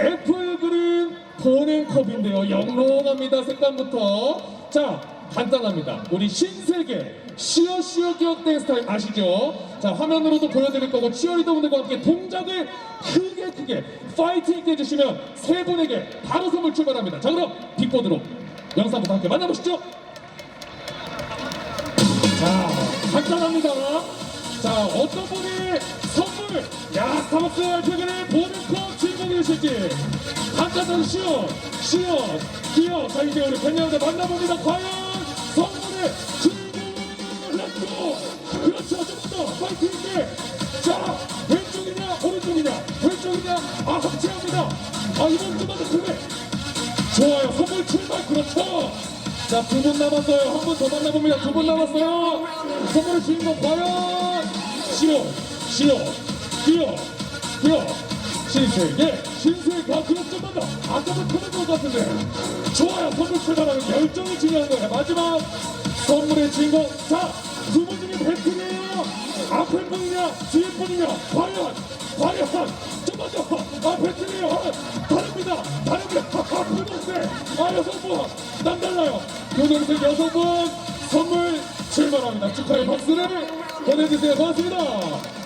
애플 그린 보냉컵인데요. 영롱합니다. 색감부터. 자, 간단합니다. 우리 신세계 시어시어 기억된 스타일 아시죠? 자, 화면으로도 보여드릴 거고 치어리더분들과 함께 동작을 크게 크게 파이팅 있게 해주시면 세 분에게 바로 선물 출발합니다. 자, 그럼 빅보드로 영상부터 함께 만나보시죠. 자, 간단합니다. 자, 어떤 분이 선물, 야, 스타벅스 알프그의 보는 컵 주인공이 되실지. 간단한 시연, 시연, 기어. 자, 이제 우리 팬여러분들 만나봅니다. 과연 선물의 주인공은 렛츠고! 그렇죠, 조금 더 파이팅 있게. 자, 왼쪽이냐, 오른쪽이냐, 왼쪽이냐, 아, 합체합니다. 아, 이번 주마다 크게. 좋아요. 선물 출발 그렇죠. 자, 두 분 남았어요. 한분더 만나봅니다. 두 분 남았어요. 선물의 주인공 과연 시오, 시오, 기어, 기어, 신세계, 그럼 좀만 더. 아까도 크는 것 같은데. 좋아요. 선물 출발하는 열정이 중요한 거예요. 마지막 선물의 주인공. 자, 두 분 중에 배틀이에요. 앞에 분이냐, 뒤에 분이냐. 과연, 과연. 더. 아, 배틀이에요. 아, 다릅니다. 다릅니다. 아, 분홍색. 아, 여성분. 남달라요. 분홍색 여성분 선물 출발합니다. 축하의 박수를 보내주세요. 고맙습니다.